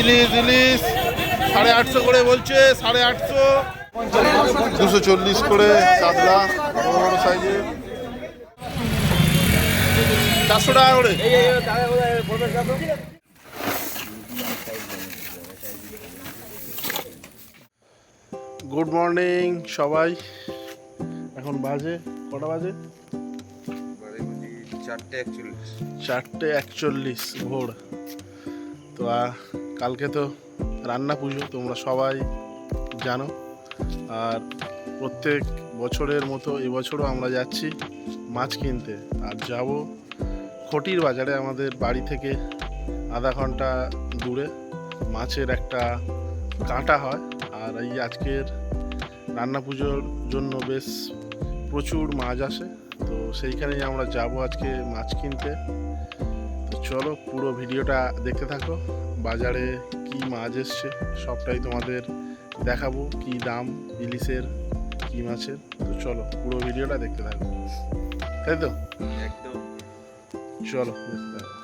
ইলিশ ইলিশ সাড়ে আটশো করে বলছে সাড়ে আটশো। দুশো চল্লিশ করে কাতলা বড় বড় সাইজে চারশো টাকা করে। গুড মর্নিং সবাই। এখন বাজে কটা বাজে? চারটে একচল্লিশ। চারটে একচল্লিশ ভোর। তো কালকে তো রান্না পুজো, তোমরা সবাই জানো। আর প্রত্যেক বছরের মতো এবছরও আমরা যাচ্ছি মাছ কিনতে। আর যাব খটির বাজারে আমাদের বাড়ি থেকে আধা ঘণ্টা দূরে। মাছের একটা কাঁটা হয়, আর এই আজকের রান্না পুজোর জন্য বেশ প্রচুর মাছ আসে। তো সেইখানেই আমরা যাব আজকে মাছ কিনতে। চলো পুরো ভিডিওটা দেখতে থাকো। বাজারে কি মাছ এসছে সবটাই তোমাদের দেখাবো। কি দাম ইলিশের কি মাছের। তো চলো পুরো ভিডিওটা দেখতে থাকো। তাই তো? একদম। চলো দেখতে থাকো।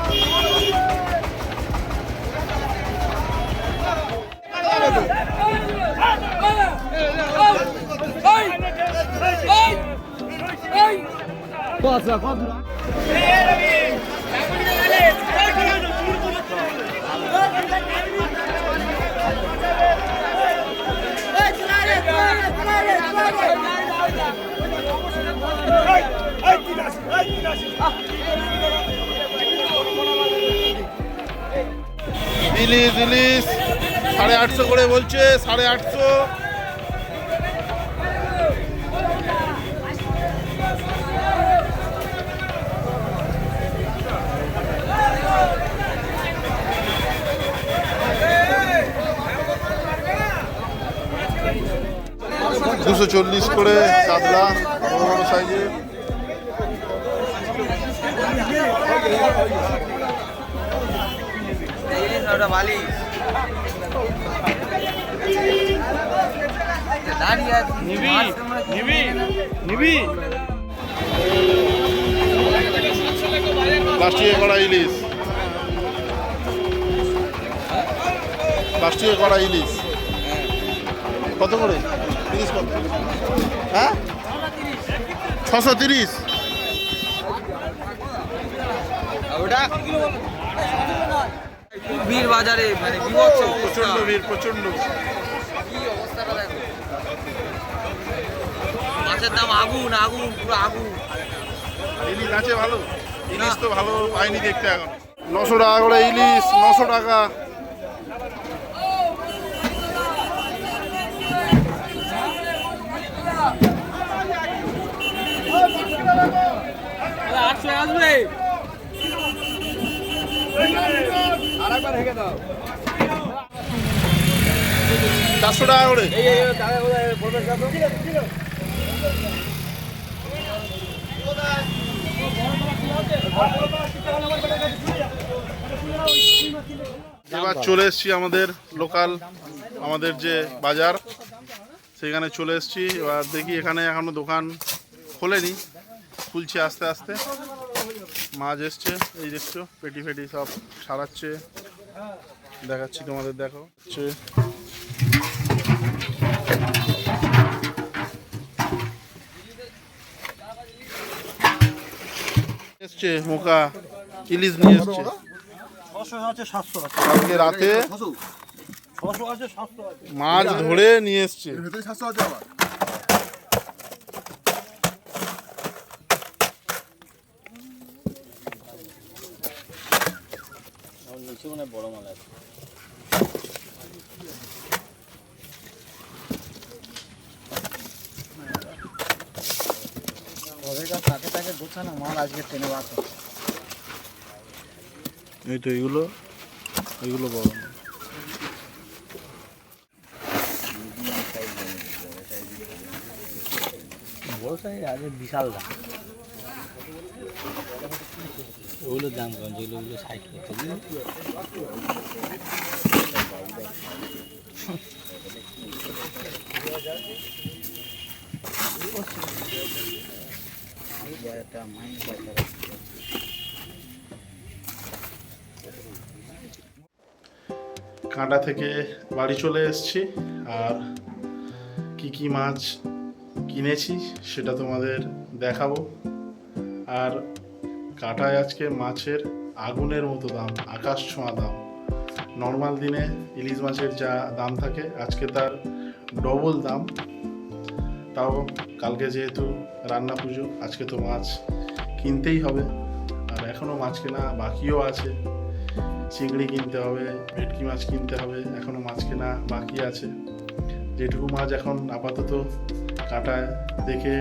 ইলিশ ইলিশ সাড়ে আটশো করে বলছে সাড়ে আটশো। দুশো চল্লিশ করে কাতলা বড় বড় সাইজে। নিবি নিবি নিবি প্লাস্টিকে ইলিশ প্লাস্টিকে করা ইলিশ। কত করে? হ্যাঁ ছশো তিরিশ। ওটা? বীর বাজারে মানে অবস্থা। ভিড় দেখো? মাছের দাম আগুন আগুন পুরো আগুন। ইলিশ আছে ভালো। ইলিশ তো ভালো পাইনি দেখতে এখন। নশো টাকা করে ইলিশ নশো টাকা। আসবে। চারশো টাকা করে। এবার চলে এসেছি আমাদের লোকাল আমাদের যে বাজার সেখানে চলে এসেছি। এবার দেখি এখানে এখনও দোকান খোলেনি। খুলছে আস্তে আস্তে। মাছ এসছে এই দেখছ পেটি ফেটি সব সারাচ্ছে। দেখাচ্ছি তোমাদের দেখো হচ্ছে। এসছে মোকা ইলিশ নিয়ে এসছে। আজকে রাতে মাছ ধরে নিয়ে এসছে। নিচে মনে বড় মাল আছে। তাকে তাকে গোছানো মাল আজকে টেনে বার এই তো এগুলো এগুলো বড় বড় সাইজ আগে বিশাল দাম ওগুলোর দাম কম, যেগুলো ওগুলো ষাট কাঁটা থেকে বাড়ি চলে এসেছি, আর কি কি মাছ কিনেছি সেটা তোমাদের দেখাবো। আর কাঁটায় আজকে মাছের আগুনের মতো দাম, আকাশ ছোঁয়া দাম। নর্মাল দিনে ইলিশ মাছের যা দাম থাকে, আজকে তার ডবল দাম। তাও কালকে যেহেতু রান্না পুজো, আজকে তো মাছ কিনতেই হবে। আর এখনও মাছ কেনা বাকিও আছে। চিংড়ি কিনতে হবে, ভেটকি মাছ কিনতে হবে এখনও মাছ কেনা বাকি আছে। যেটুকু মাছ এখন আপাতত কাটায় দেখে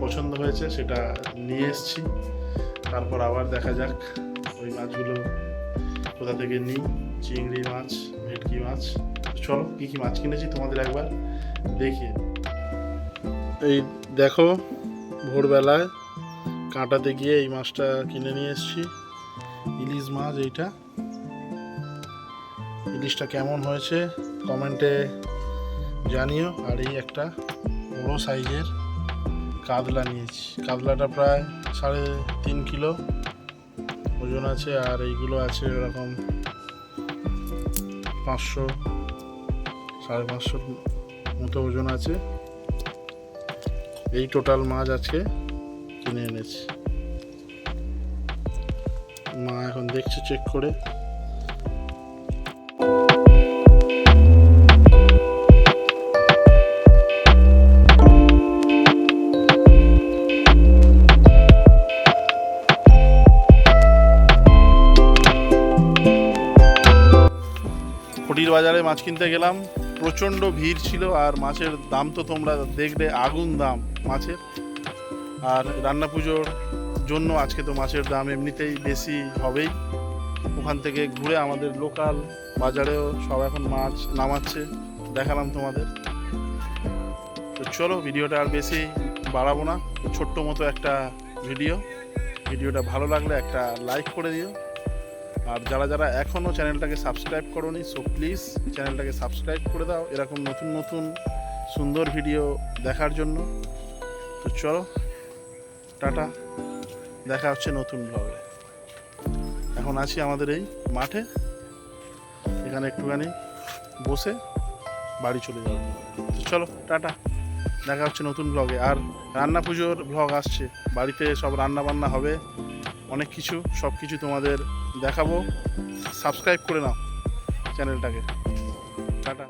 পছন্দ হয়েছে, সেটা নিয়ে এসছি। তারপর আবার দেখা যাক ওই মাছগুলো কোথা থেকে নিই। চিংড়ি মাছ, ভেটকি মাছ। চলো, কী কী মাছ কিনেছি তোমাদের একবার দেখিয়ে এই দেখো, ভোরবেলায় কাঁটাতে গিয়ে এই মাছটা কিনে নিয়ে এসেছি। ইলিশ মাছ এইটা। ইলিশটা কেমন হয়েছে কমেন্টে জানিও। আর এই একটা বড়ো সাইজের কাতলা নিয়েছি। কাতলাটা প্রায় সাড়ে তিন কিলো ওজন আছে আর এইগুলো আছে এরকম পাঁচশো, সাড়ে পাঁচশোর মতো ওজন আছে। এই টোটাল মাছ আজকে কিনে এনেছি। মা এখন দেখছে চেক করে। কুটির বাজারে মাছ কিনতে গেলাম। প্রচণ্ড ভিড় ছিল আর মাছের দাম তো তোমরা দেখলে আগুন দাম মাছের। আর রান্না পুজোর জন্য আজকে তো মাছের দাম এমনিতেই বেশি হবেই। ওখান থেকে ঘুরে আমাদের লোকাল বাজারেও সব এখন মাছ নামাচ্ছে, দেখালাম তোমাদের। তো চলো, ভিডিওটা আর বেশি বাড়াবো না। ছোট্ট মতো একটা ভিডিও। ভিডিওটা ভালো লাগলে একটা লাইক করে দিও। আর যারা যারা এখনও চ্যানেলটাকে সাবস্ক্রাইব করোনি সো প্লিজ চ্যানেলটাকে সাবস্ক্রাইব করে দাও এরকম নতুন নতুন সুন্দর ভিডিও দেখার জন্য। তো চলো, টাটা, দেখা হচ্ছে নতুন ব্লগে এখন আছি আমাদের এই মাঠে, এখানে একটুখানি বসে বাড়ি চলে যাব। তো চলো, টাটা, দেখা হচ্ছে নতুন ব্লগে আর রান্না পুজোর ব্লগ আসছে, বাড়িতে সব রান্না বান্না হবে। অনেক কিছু সব কিছু তোমাদের দেখাবো। সাবস্ক্রাইব করে নাও চ্যানেলটাকে। টাটা।